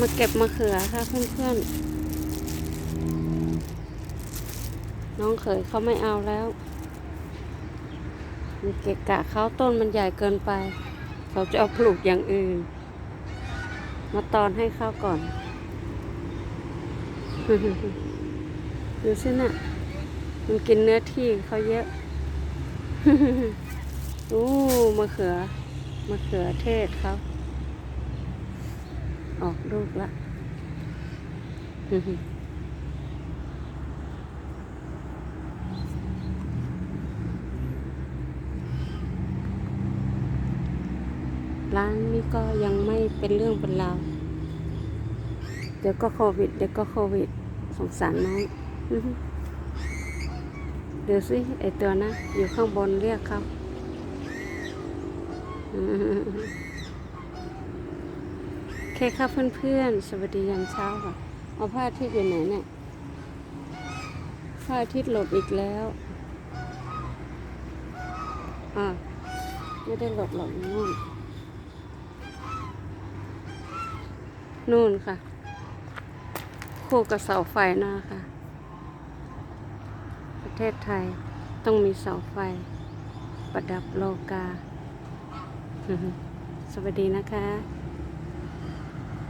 มาเก็บมะเขือค่ะเพื่อนๆ น้องเขยเขาไม่เอาแล้ว มีเกะกะเขาต้นมันใหญ่เกินไป เขาจะเอาปลูกอย่างอื่น มาตอนให้เข้าก่อน ดูสินะ่ะมันกินเนื้อที่เขาเยอะอู้มะเขือมะเขือเทศเขา ออกลูกละร้านนี้ก็ยังไม่เป็นเรื่องเป็นราว เดี๋ยวก็โควิด เดี๋ยวก็โควิด สงสารน้องเดี๋ยวสิไอตัวนะ อยู่ข้างบนเรียกเขา คครับเพื่อนๆ สวัสดียามเช้าค่ะ เอาผ้าทิตย์อยู่ไหนเนี่ยผ้าทิตย์หลบอีกแล้ว อ่าไม่ได้หลบหรอกนู่น นู่นค่ะ คู่กับเสาไฟนะคะ ประเทศไทยต้องมีเสาไฟ ประดับโลกา สวัสดีนะคะ